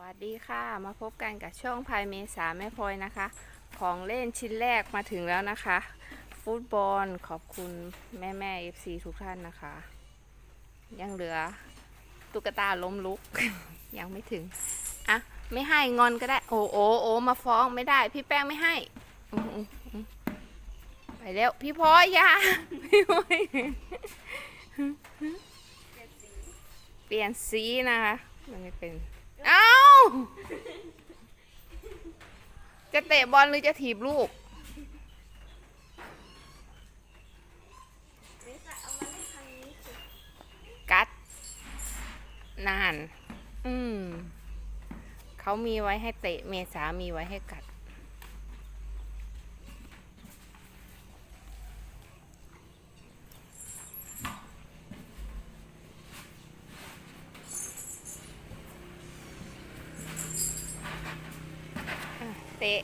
วัสดีค่ะ มาพบกันกับช่องพายเมษาแม่พลอยนะคะ ของเล่นชิ้นแรกมาถึงแล้วนะคะ ฟุตบอลขอบคุณแม่แม่เอฟซีทุกท่านนะคะ ยังเหลือตุ๊กตาล้มลุก ยังไม่ถึง อะ ไม่ให้งอนก็ได้ โอ้โอ้โอมาฟ้องไม่ได้ พี่แป้งไม่ให้ ไปแล้ว พี่พลอยยาพี่พลอยเปลี่ยนสีนะคะ มันไม่เป็นอ้า จะเตะบอลหรือจะถีบลูก กัด นาน อืม เขามีไว้ให้เตะ เมษามีไว้ให้กัด เตะ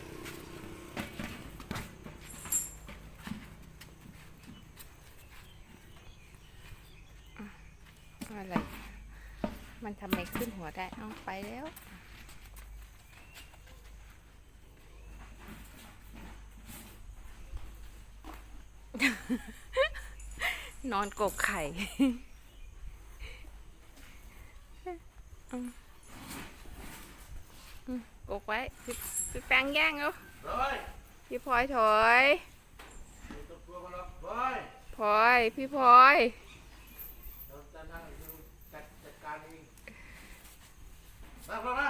อะไร มันทำไม ขึ้นหัวได้ เอาไปแล้ว นอนกกไข่อืมอืมกกไว้พี่พี่แป้งแย่งเอาเฮ้ยพี่พลอยถอยไม่ต้องกลัวกันหรอกเฮ้ยพลอย พี่พลอย เราจะนั่งดูจัดจัดการเอง มามามา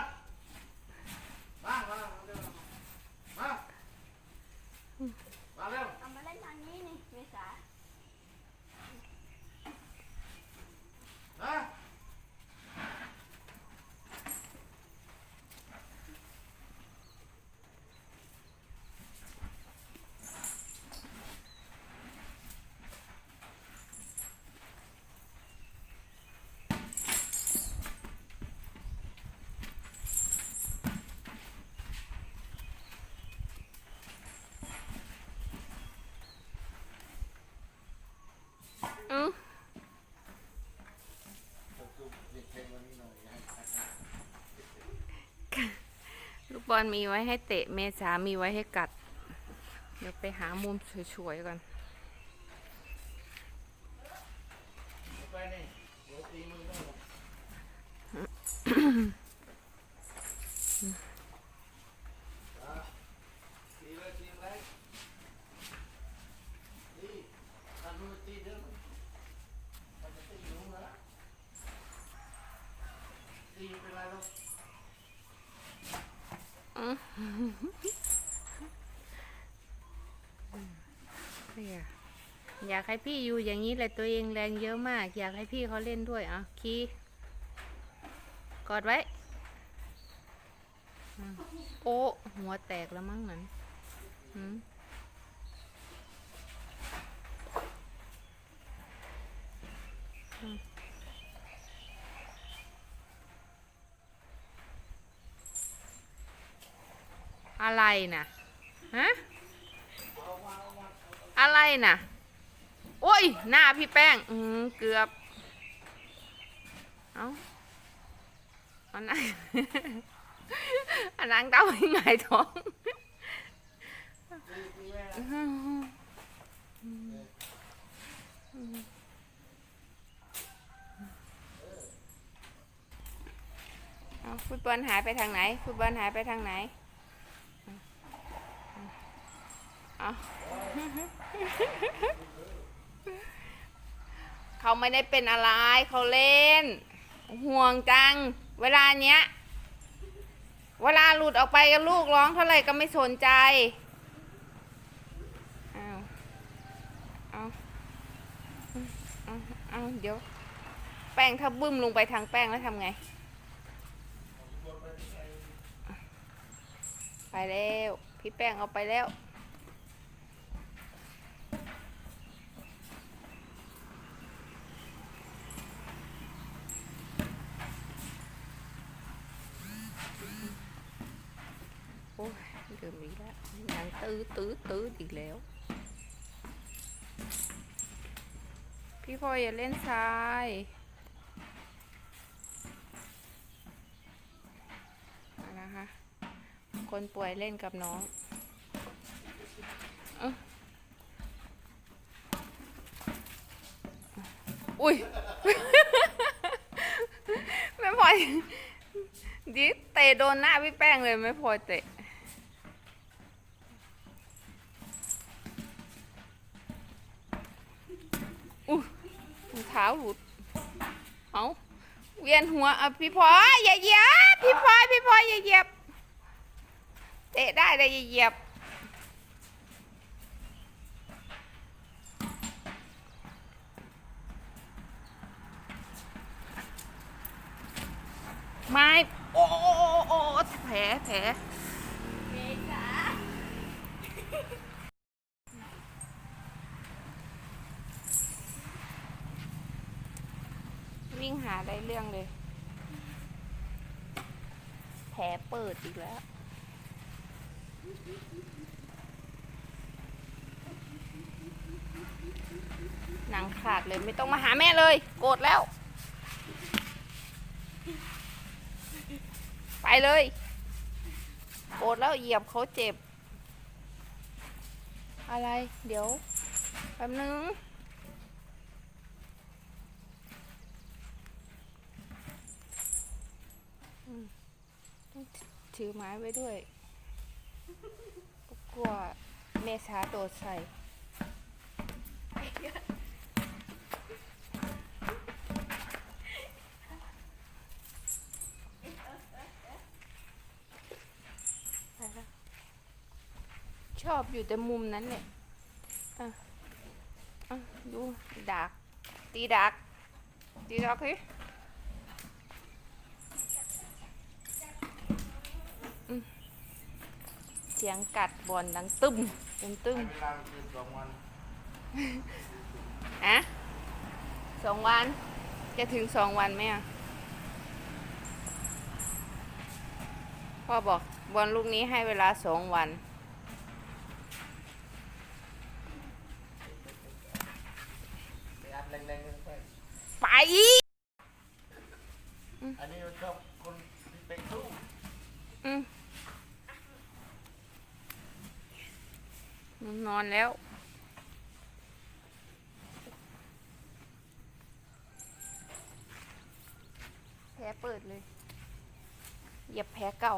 มามามาเร็วมามาเร็ว เอามาเล่นทางนี้นี่เมษา มาเอือด็กเพลงวันนี้หน่อยให้ให้ รมีไว้ให้เตะเมษามีไว้ให้กัด เดี๋ยวไปหามุมสวยๆก่อนเอาไปนี่เดี๋ยวตีมือได้หรอกอะตีเลยตีเลยตีทำมือตีเดี๋ยวมันมันจะตีหนูนะตีเป็นไรลูก เนี่ย อยากให้พี่อยู่อย่างนี้เลยตัวเองแรงเยอะมาก อยากให้พี่เขาเล่นด้วยอะคีกอดไว้ โอ้หัวแตกแล้วมั้งนั้นอืม อะไรน่ะฮะอะไรน่ะ โอ้ย หน้าพี่แป้ง อืมเกือบ เอาเอาหน้าอันนั้นเต้าให้ไงท้องเอาฟุตบอลหายไปทางไหนฟุตบอลหายไปทางไหน เขาไม่ได้เป็นอะไร เขาเล่น ห่วงจัง เวลาเนี้ย เวลาหลุดออกไปกับลูกร้องเท่าไหร่ก็ไม่สนใจเอาเอาเอาเอาเดี๋ยว แป้งถ้าบึ้มลงไปทางแป้งแล้วทำไง ไปแล้ว พี่แป้งเอาไปแล้ว โอ้ยเดิมอีกแล้วนางตื้อตื้อตื้ออีกแล้ว พี่พลอยอย่าเล่นทรายนะคะ คนป่วยเล่นกับน้องอุ้ยไม่พลอยดิเตะโดนหน้าพี่แป้งเลยไม่พลอยเตะ อุ้ยรองเท้าหลุด เอา เวียนหัวอะพี่พลอยอย่าเหยียบพี่พลอยพี่พลอยอย่าเหยียบเตะได้แต่อย่าเหยียบไม่โอ้โอ้โอ้แผลแผล เมษา วิ่งหาได้เรื่องเลย แผลเปิดอีกแล้วหนังขาดเลยไม่ต้องมาหาแม่เลย โกรธแล้ว ไปเลย โกรธแล้วเหยียบเขาเจ็บ อะไร เดี๋ยวแป๊บนึง ถือไม้ไว้ด้วยกลัวเมษาโดดใส่ชอบอยู่แต่มุมนั้นเนี่ยอะอะดูดักตีดักตีดักสิ สียงกัดบอลดังตึ้มตึ้มตึ้มให้เวลาคืนสองวันอะสองวัน จะถึงสองวันไหมอะ พ่อบอกบอลลูกนี้ให้เวลาสองวันไปอัดแรงๆลงไปไปอันนี้ชอบคนที่เป็นสู้อืม นอนแล้ว แผลเปิดเลย เหยียบแผลเก่า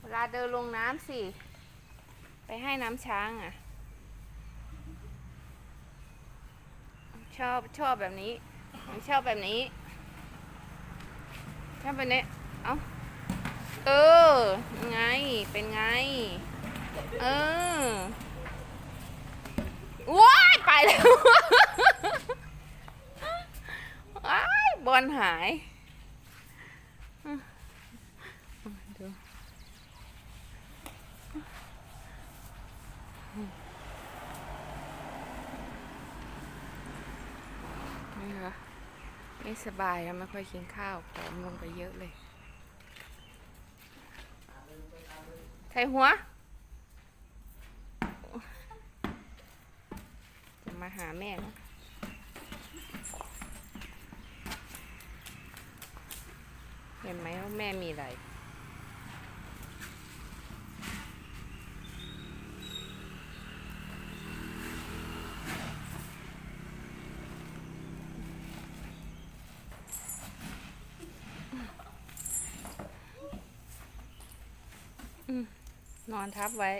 เวลาเดินลงน้ำสิ ไปให้น้ำช้างอะ ชอบชอบแบบนี้ ชอบแบบนี้ ชอบแบบนี้ อ้าเออ ไง เป็นไง เออ ว้าย ไปแล้วว้ายบอลหายดูนี่ค่ะไม่สบายแล้วไม่ค่อยกินข้าวผอมลงไปเยอะเลย ไทยหัว จะมาหาแม่นะเห็นไหมว่าแม่มีอะไร นอนทับไว้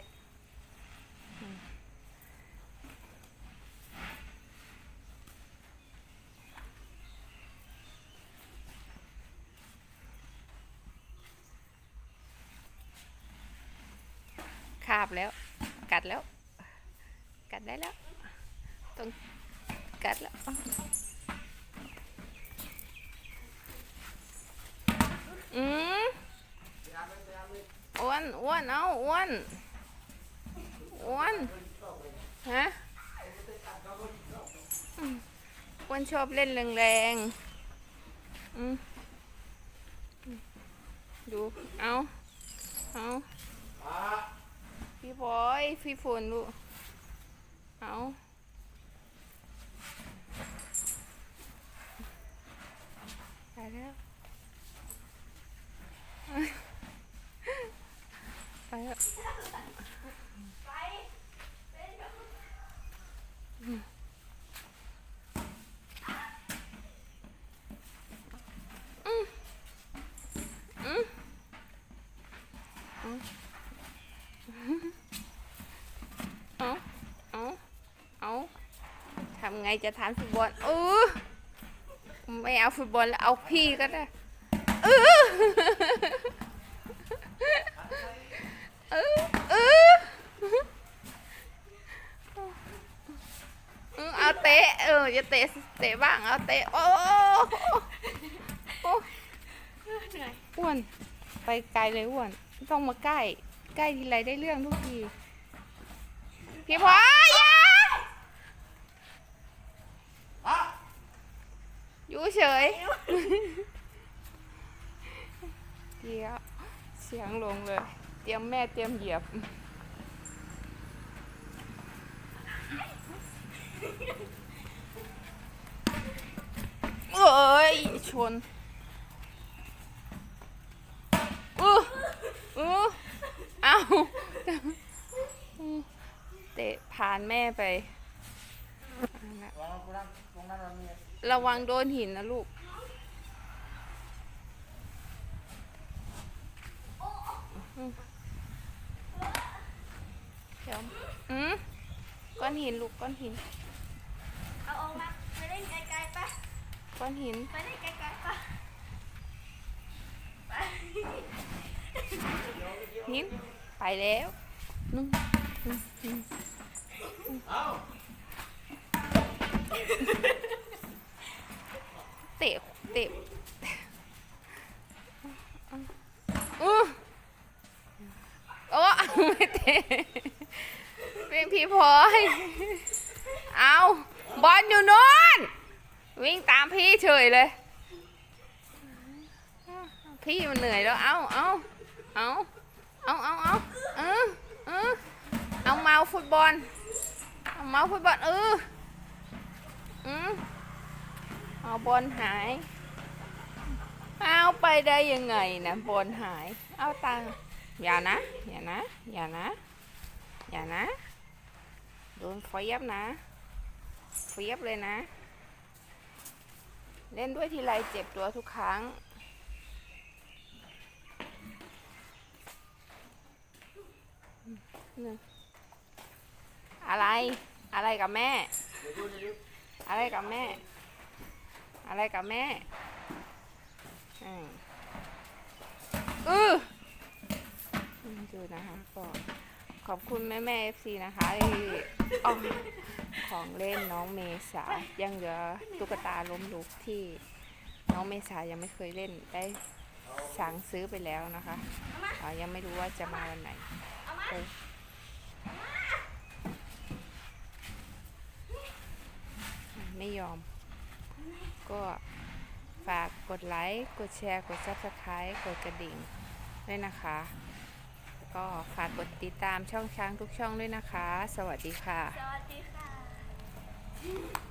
คาบแล้ว กัดแล้ว กัดได้แล้ว ต้องกัดแล้วอืม อ้วนอ้วนเอาอ้วนอ้วนฮะอ้วนชอบเล่นแรงๆอืมอืมดูเอาเอาพี่บอยพี่ฝนดูเอา เถอะเอาเอาเอาทำไงจะทานฟุตบอลอือไม่เอาฟุตบอลแล้วเอาพี่ก็ได้อือ เออเอาเตะเออจะเตะเตะบ้างเอาเตะโอ้โอ้เหนื่อยอ้วนไปไกลเลยอ้วนต้องมาใกล้ ใกล้ทีไรได้เรื่องทุกทีพี่พอยอย่ามาอยู่เฉยเดี๋ยวเสียงลงเลย เตรียมแม่เตรียมเหยียบ เอ้ ยชนอืออือเอาเตะผ่านแม่ไปรงนั้นตรงนั้นเรามีระวังโดนหินนะลูกเดี๋ยวอืมก้อนหินลูกก้อนหิน เอาออกมาไปเล่นไกลๆปะ ก้อนหิน ไปเล่นไกลๆปะไปหิน ไปแล้วนุ่งเอาเตะเตะอู้โอ้ไม่เตะเป็นพี่พลอยเอาบอลอยู่นู้น วิ่งตามพี่เฉยเลย พี่มันเหนื่อยแล้ว เอาเอาเอาเอาเอาเอาเออเออเอาเมาฟุตบอล เอาเมาฟุตบอลเอออืมเอาบอลหาย เอาไปได้ยังไงนะบอลหาย เอาตังอย่านะ อย่านะ อย่านะ อย่านะ โดนเฟียบนะเฟียบเลยนะ เล่นด้วยทีไรเจ็บตัวทุกครั้งหนึ่งอะไร อะไรกับแม่ อะไรกับแม่ อะไรกับแม่อือดูนะคะก็ขอบคุณแม่แม่เอฟซีนะคะที่เอ ของเล่นน้องเมษา ยังเหลือตุ๊กตาล้มลุกที่น้องเมษายังไม่เคยเล่นได้สั่งซื้อไปแล้วนะคะอ่ายังไม่รู้ว่าจะมาวันไหนเอามาเออไม่ยอม ก็ฝากกดไลค์ กดแชร์ กด subscribe กดกระดิ่งด้วยนะคะ ก็ฝากกดติดตามช่องช้างทุกช่องด้วยนะคะ สวัสดีค่ะ สวัสดีค่ะ Thank you.